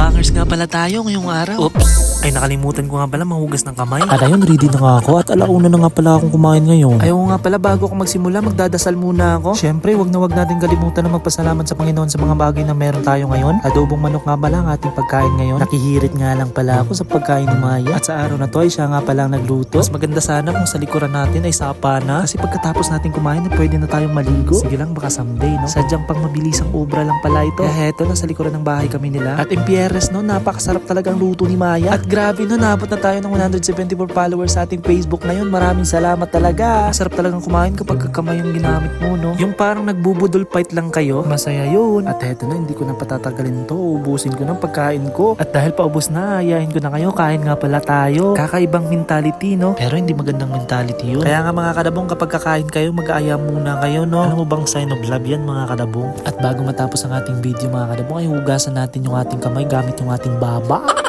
Mukbangers nga pala tayo ngayong araw. Oops! Ay nakalimutan ko nga pala mahugas ng kamay. At ayun, ready na nga ako at alauna na nga pala akong kumain ngayon. Ayaw nga pala bago ako magsimula magdadasal muna ako. Siyempre, wag na wag natin kalimutan na magpasalamat sa Panginoon sa mga bagay na meron tayo ngayon. Adobong manok nga pala ang ating pagkain ngayon. Nakihirit nga lang pala ako sa pagkain ni Maya. At sa araw na to ay siya nga pala ang nagluto. Mas maganda sana kung sa likuran natin ay sapa na. Kasi pagkatapos natin kumain, ay pwede na tayong maligo. Sige lang, baka someday, no? Sadyang pang mabilisang obra lang pala ito. Eh, heto, nasa likuran ng bahay kami nila. At impieres, no? Napakasarap talagang luto ni Maya. At grabe, no? Naabot na tayo ng 174 followers sa ating Facebook ngayon. Maraming salamat talaga. Sarap talagang kumain kapag kamay yung ginamit mo, no? Yung parang nagbubudol fight lang kayo. Masaya yun. At heto na, hindi ko na patatagalin to. Ubusin ko ng pagkain ko. At dahil paubos na, ayahin ko na kayo. Kain nga pala tayo. Kakaibang mentality, no? Pero hindi magandang mentality yun. Kaya nga mga kadabong, kapag kakain kayo, mag-aaya muna kayo, no? Alam mo bang sign of love yan, mga kadabong? At bago matapos ang ating video, mga kadabong, ay hugasan natin yung ating kamay gamit yung ating baba.